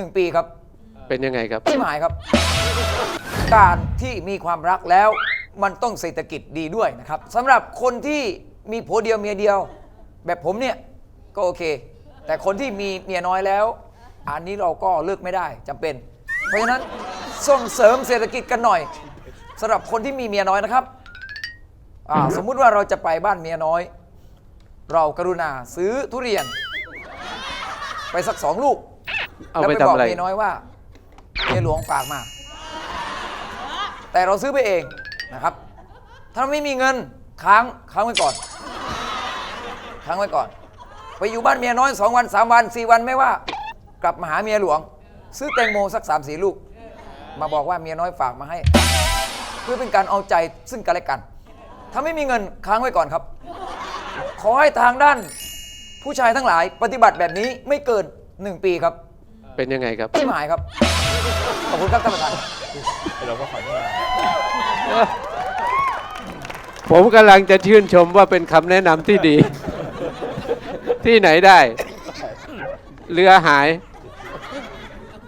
1ปีครับเป็นยังไงครับ ที่หมายครับ การที่มีความรักแล้วมันต้องเศรษฐกิจดีด้วยนะครับสำหรับคนที่มีผัวเดียวเมียเดียว แบบผมเนี่ยก็โอเค แต่คนที่มีเมียน้อยแล้ว อันนี้เราก็เลิกไม่ได้จำเป็น เพราะฉะนั้นส่งเสริมเศรษฐกิจกันหน่อยสำหรับคนที่มีเมียน้อยนะครับอ่าสมมุติว่าเราจะไปบ้านเมียน้อย เรากรุณาซื้อทุเรียน ไปสักสองลูก เอาแล้วไปไปทำบอกอะไร เมียน้อยว่าเมียหลวงฝากมา แต่เราซื้อไปเองนะครับ ถ้าไม่มีเงินค้างค้างไว้ก่อน ค้างไว้ก่อน ไปอยู่บ้านเมียน้อยสองวันสามวันสี่วันไม่ว่า กลับมาหาเมียหลวง ซื้อแตงโมสักสามสี่ลูก มาบอกว่าเมียน้อยฝากมาให้ เพื่อเป็นการเอาใจซึ่งกันและกัน ถ้าไม่มีเงินค้างไว้ก่อนครับ ขอให้ทางด้าน ผู้ชายทั้งหลายปฏิบัติแบบนี้ไม่เกิน 1 ปีครับ เป็นยังไงครับ ที่หมายครับ ขอบคุณครับท่านประธานเราก็ขอโทษผมกำลังจะชื่นชมว่าเป็นคำแนะนำที่ดี ที่ไหนได้ เรือหาย